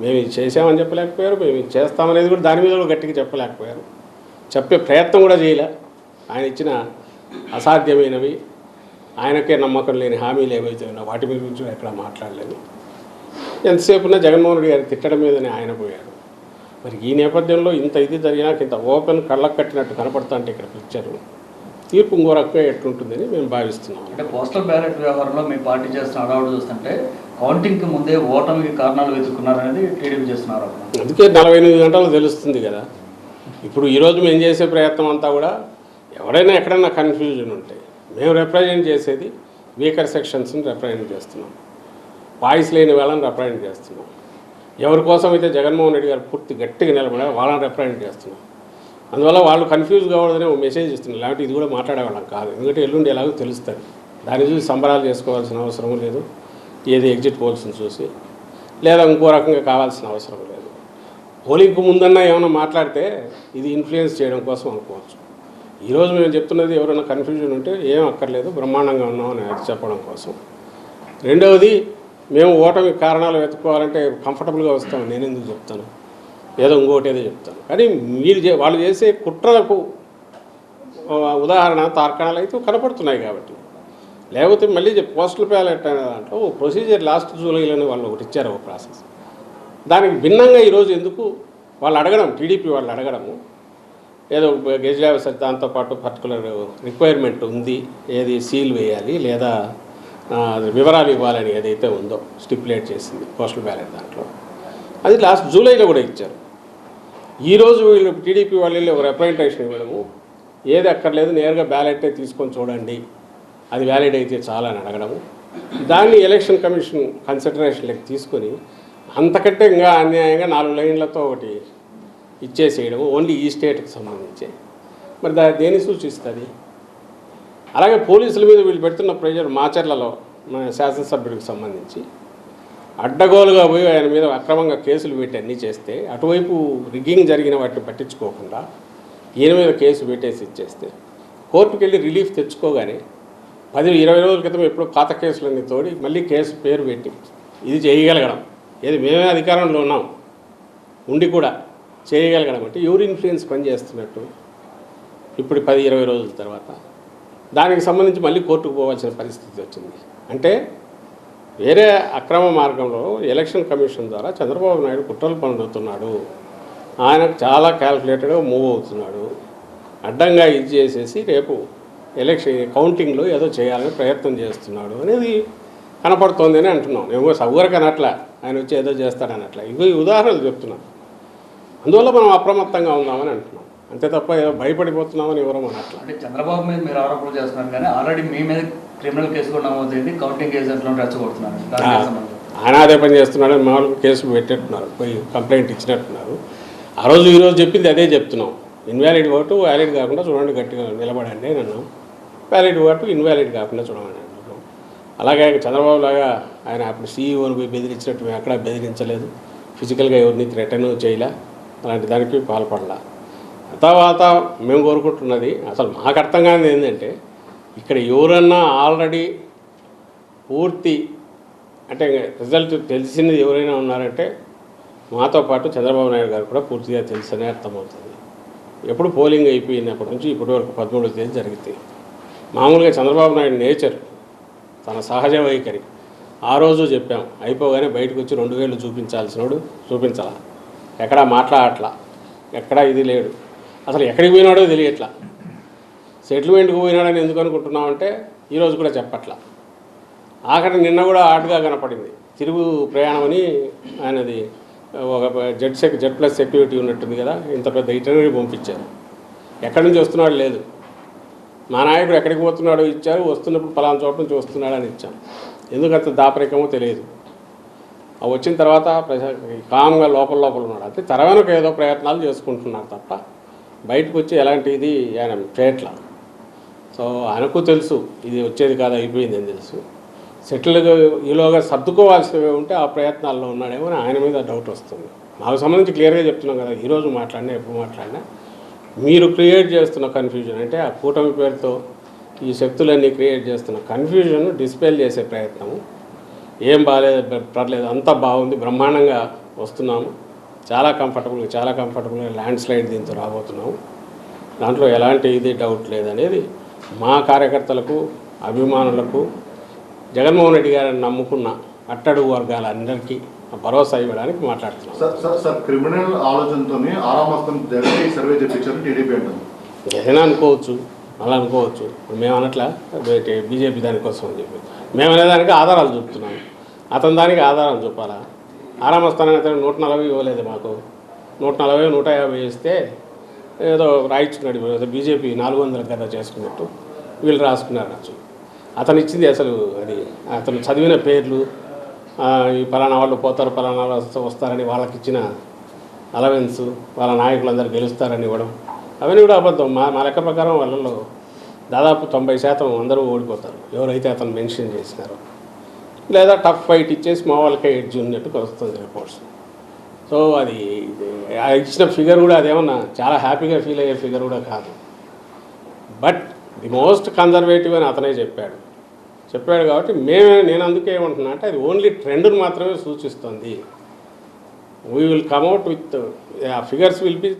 మేము ఇది చేసామని చెప్పలేకపోయారు మేము ఇది చేస్తామనేది కూడా దాని మీద కూడా గట్టిగా చెప్పలేకపోయారు. చెప్పే ప్రయత్నం కూడా చేయలే. ఆయన ఇచ్చిన అసాధ్యమైనవి ఆయనకే నమ్మకం లేని హామీలు ఏవైతే ఉన్నా వాటి మీద గురించి ఎక్కడ మాట్లాడలేదు. ఎంతసేపు ఉన్నా జగన్మోహన్ రెడ్డి గారు తిట్టడం మీదనే ఆయన పోయారు. మరి ఈ నేపథ్యంలో ఇంత ఇది జరిగినాక ఇంత ఓపెన్ కళ్ళకు కట్టినట్టు కనపడుతుంటే ఇక్కడ పిక్చరు తీర్పు ఇంకో రకంగా ఎట్లుంటుందని మేము భావిస్తున్నాం. అంటే పోస్టల్ బ్యాలెట్ వ్యవహారంలో మీ పార్టీ చేస్తున్న అడవాడు చూస్తుంటే కౌంటింగ్కి ముందే ఓటమికి కారణాలు వెతుక్కున్నారనేది టీడీపీ చేస్తున్న ఆరోపణ అందుకే నలభై ఎనిమిది గంటలు తెలుస్తుంది కదా. ఇప్పుడు ఈరోజు మేము చేసే ప్రయత్నం అంతా కూడా ఎవరైనా ఎక్కడైనా కన్ఫ్యూజన్ ఉంటే మేము రిప్రజెంట్ చేసేది వీకర్ సెక్షన్స్ని రిప్రజెంట్ చేస్తున్నాం. వాయిస్ లేని వాళ్ళని రిప్రజెంట్ చేస్తున్నాం. ఎవరి కోసం అయితే జగన్మోహన్ రెడ్డి గారు పూర్తి గట్టిగా నిలబడారు వాళ్ళని రిప్రజెంట్ చేస్తున్నాం. అందువల్ల వాళ్ళు కన్ఫ్యూజ్ కావడదని ఒక మెసేజ్ ఇస్తున్నారు. లేకపోతే ఇది కూడా మాట్లాడేవాళ్ళం కాదు. ఎందుకంటే ఎల్లుండి ఎలాగో తెలుస్తుంది దాని చూసి సంబరాలు చేసుకోవాల్సిన అవసరం లేదు. ఏది ఎగ్జిట్ పోల్స్ని చూసి. లేదా ఇంకో రకంగా కావాల్సిన అవసరం లేదు. పోలింగ్కు ముందన్నా ఏమైనా మాట్లాడితే ఇది ఇన్ఫ్లుయెన్స్ చేయడం కోసం అనుకోవచ్చు. ఈరోజు మేము చెప్తున్నది ఎవరైనా కన్ఫ్యూజన్ ఉంటే ఏం అక్కర్లేదు బ్రహ్మాండంగా ఉన్నామని అది చెప్పడం కోసం. రెండవది మేము ఓటమి కారణాలు వెతుక్కోవాలంటే కంఫర్టబుల్గా వస్తాం. నేను ఎందుకు చెప్తాను? ఏదో ఇంకోటి ఏదో చెప్తాను. కానీ మీరు వాళ్ళు చేసే కుట్రలకు ఉదాహరణ తార్కాణాలు అయితే కనపడుతున్నాయి కాబట్టి. లేకపోతే మళ్ళీ పోస్టల్ బ్యాలెట్ అనే దాంట్లో ఓ ప్రొసీజర్ లాస్ట్ జూలైలోనే వాళ్ళు ఒకటి ఇచ్చారు ఒక ప్రాసెస్. దానికి భిన్నంగా ఈరోజు ఎందుకు వాళ్ళు అడగడం టీడీపీ వాళ్ళు అడగడము. ఏదో గెజిలావ్ సార్ దాంతోపాటు పర్టికులర్ రిక్వైర్మెంట్ ఉంది. ఏది సీల్ వేయాలి లేదా వివరాలు ఇవ్వాలని ఏదైతే ఉందో స్టిపులేట్ చేసింది పోస్టల్ బ్యాలెట్ దాంట్లో. అది లాస్ట్ జూలైలో కూడా ఇచ్చారు. ఈరోజు వీళ్ళు టీడీపీ వాళ్ళు ఒక రిప్రజెంటేషన్ ఇవ్వడము. ఏది అక్కర్లేదు నేరుగా బ్యాలెటే తీసుకొని చూడండి. అది వ్యాలిడ్ అయితే చాలా అని అడగడము. దాన్ని ఎలక్షన్ కమిషన్ కన్సిడరేషన్లోకి తీసుకొని అంతకంటే ఇంకా అన్యాయంగా నాలుగు లైన్లతో ఒకటి ఇచ్చేసేయడము ఓన్లీ ఈ స్టేట్కి సంబంధించి. మరి దా దేని సూచిస్తుంది? అలాగే పోలీసుల మీద వీళ్ళు పెడుతున్న ప్రెషర్ మాచర్లలో మన శాసనసభ్యుడికి సంబంధించి. అడ్డగోలుగా పోయి ఆయన మీద అక్రమంగా కేసులు పెట్టి అన్నీ చేస్తే అటువైపు రిగ్గింగ్ జరిగిన వాటిని పట్టించుకోకుండా ఈయన మీద కేసు పెట్టేసి ఇచ్చేస్తే కోర్టుకు వెళ్ళి రిలీఫ్ తెచ్చుకోగానే పది ఇరవై రోజుల క్రితం ఎప్పుడు పాత కేసులన్నీ తోడి మళ్ళీ కేసు పేరు పెట్టి ఇది చేయగలగడం. ఏది మేమే అధికారంలో ఉన్నాం. ఉండి కూడా చేయగలగడం అంటే ఎవరు ఇన్ఫ్లుయెన్స్ పనిచేస్తున్నట్టు? ఇప్పుడు పది ఇరవై రోజుల తర్వాత. దానికి సంబంధించి మళ్ళీ కోర్టుకు పోవాల్సిన పరిస్థితి వచ్చింది. అంటే వేరే అక్రమ మార్గంలో ఎలక్షన్ కమిషన్ ద్వారా చంద్రబాబు నాయుడు కుట్రలు పనులుతున్నాడు ఆయన చాలా క్యాల్కులేటెడ్గా మూవ్ అవుతున్నాడు. అడ్డంగా ఇది చేసేసి రేపు ఎలక్షన్ కౌంటింగ్లో ఏదో చేయాలని ప్రయత్నం చేస్తున్నాడు అనేది కనపడుతోంది అని అంటున్నాం. ఏమో సౌకర్యం అనట్లా. ఆయన వచ్చి ఏదో చేస్తాడనట్లా. ఇగో ఉదాహరణలు చెప్తున్నాను అందువల్ల మనం అప్రమత్తంగా ఉందామని అంటున్నాం. అంతే తప్ప ఏదో భయపడిపోతున్నామని ఎవరో అనట్లా. అంటే చంద్రబాబు మీద మీరు ఆరోపణలు చేస్తున్నారు కానీ ఆల్రెడీ మీ మీద క్రిమినల్ కేసు కూడా నమోదైంది కౌంటింగ్ రెచ్చగొడుతున్నారు. దానికి సంబంధం ఆయన అదే పని చేస్తున్నాడని మామూలుగా కేసు పెట్టేట్టున్నారు పోయి కంప్లైంట్ ఇచ్చినట్టున్నారు. ఆ రోజు ఈ రోజు చెప్పింది అదే చెప్తున్నాం. ఇన్వాలిడ్ ఓటు వ్యాలిడ్ కాకుండా చూడండి గట్టిగా నిలబడండి అని అన్నాం. వ్యాలిడ్ ఓటు ఇన్వాలిడ్ కాకుండా చూడమని అలాగే చంద్రబాబు లాగా ఆయన అప్పుడు సీఈఓని పోయి బెదిరించినట్టు మేము ఎక్కడా బెదిరించలేదు. ఫిజికల్గా ఎవరిని థ్రెటన్ చేయలే. అలాంటి దానికి పాల్పడలా. తర్వాత మేము కోరుకుంటున్నది అసలు మాకు అర్థం కానిది ఏంటంటే ఇక్కడ ఎవరన్నా ఆల్రెడీ పూర్తి అంటే రిజల్ట్ తెలిసింది ఎవరైనా ఉన్నారంటే మాతో పాటు చంద్రబాబు నాయుడు గారు కూడా పూర్తిగా తెలుసనే అర్థమవుతుంది. ఎప్పుడు పోలింగ్ అయిపోయినప్పటి నుంచి ఇప్పటి వరకు పదమూడు తేదీ జరిగింది. మామూలుగా చంద్రబాబు నాయుడు నేచర్ తన సహజ వైఖరి. ఆ రోజు చెప్పాం అయిపోగానే బయటకు వచ్చి రెండు వేలు చూపించాల్సినోడు చూపించాల. ఎక్కడా మాట్లాడట్లా ఎక్కడా ఇది లేడు. అసలు ఎక్కడికి పోయినాడో తెలియట్లా. సెటిల్మెంట్కి పోయినాడని ఎందుకు అనుకుంటున్నామంటే ఈరోజు కూడా చెప్పట్లా. ఆఖరి నిన్న కూడా ఆటుగా కనపడింది. తిరుగు ప్రయాణం అని ఆయనది ఒక జెడ్ సెక్ జెడ్ ప్లస్ సెక్యూరిటీ ఉన్నట్టుంది కదా ఇంత పెద్ద ఇటనరీ పంపించారు. ఎక్కడి నుంచి వస్తున్నాడు లేదు. మా నాయకుడు ఎక్కడికి పోతున్నాడో ఇచ్చారు వస్తున్నప్పుడు పలానా చోట నుంచి వస్తున్నాడు అని ఇచ్చాం. అంత దాపరికమో తెలియదు. అవి వచ్చిన తర్వాత ప్రజా కామ్గా లోపల లోపల ఉన్నాడు. అంటే తెరవెనక ఏదో ప్రయత్నాలు చేసుకుంటున్నాడు తప్ప బయటకు వచ్చి ఎలాంటిది ఆయన చేయట్లా సో ఆయనకు తెలుసు. ఇది వచ్చేది కాదు అయిపోయింది అని తెలుసు. సెటిల్గా ఈలోగా సర్దుకోవాల్సినవి ఉంటే ఆ ప్రయత్నాల్లో ఉన్నాడేమో అని ఆయన మీద డౌట్ వస్తుంది. నాకు సంబంధించి క్లియర్గా చెప్తున్నాం కదా ఈరోజు మాట్లాడినా ఎప్పుడు మాట్లాడినా. మీరు క్రియేట్ చేస్తున్న కన్ఫ్యూజన్ అంటే ఆ కూటమి పేరుతో ఈ శక్తులన్నీ క్రియేట్ చేస్తున్న కన్ఫ్యూజన్ డిస్పెల్ చేసే ప్రయత్నము. ఏం బాగాలేదు పర్లేదు అంతా బాగుంది బ్రహ్మాండంగా వస్తున్నాము. చాలా కంఫర్టబుల్గా చాలా కంఫర్టబుల్గా ల్యాండ్ స్లైడ్ దీంతో రాబోతున్నాము. దాంట్లో ఎలాంటి ఇది డౌట్ లేదనేది మా కార్యకర్తలకు అభిమానులకు జగన్మోహన్ రెడ్డి గారిని నమ్ముకున్న అట్టడుగు వర్గాలందరికీ భరోసా ఇవ్వడానికి మాట్లాడుతున్నాం సార్ సార్ సార్ క్రిమినల్ ఆలోచనతోనే ఆరామస్తం జరిగి ఈ సర్వే తెప్పించారు టీడీపీ అంటుంది ఏదైనా అనుకోవచ్చు అలా అనుకోవచ్చు. ఇప్పుడు మేము అనట్లా బీజేపీ దానికోసం అని చెప్పి. మేము అనేదానికి ఆధారాలు చూపుతున్నాం అతని దానికి ఆధారాలు చూపాలా? ఆరామస్థానానికి అతను నూట నలభై ఇవ్వలేదు మాకు. నూట నలభై నూట యాభై ఇస్తే ఏదో రాయించుకున్నాడు బీజేపీ నాలుగు వందల కదా చేసుకున్నట్టు వీళ్ళు రాసుకున్నారు అచ్చు. అతను ఇచ్చింది అసలు అది అతను చదివిన పేర్లు ఈ పలానా వాళ్ళు పోతారు పలానా వాళ్ళు వస్తారని వాళ్ళకి ఇచ్చిన అలవెన్స్ వాళ్ళ నాయకులందరూ గెలుస్తారని ఇవ్వడం అవన్నీ కూడా అబద్ధం. మా మా లెక్క ప్రకారం వాళ్ళలో దాదాపు తొంభై శాతం అందరూ ఓడిపోతారు. ఎవరైతే అతను మెన్షన్ చేసినారో. లేదా టఫ్ ఫైట్ ఇచ్చేసి మా వాళ్ళకే ఎడ్జ్ ఉన్నట్టు కలుస్తుంది రిపోర్ట్స్. సో అది ఇచ్చిన ఫిగర్ కూడా అదేమన్నా చాలా హ్యాపీగా ఫీల్ అయ్యే ఫిగర్ కూడా కాదు. బట్ ది మోస్ట్ కన్జర్వేటివ్ అని అతనే చెప్పాడు. చెప్పాడు కాబట్టి మేమే నేను అందుకే ఏమంటున్నా అంటే అది ఓన్లీ ట్రెండ్ను మాత్రమే సూచిస్తుంది. We will come out with figures will be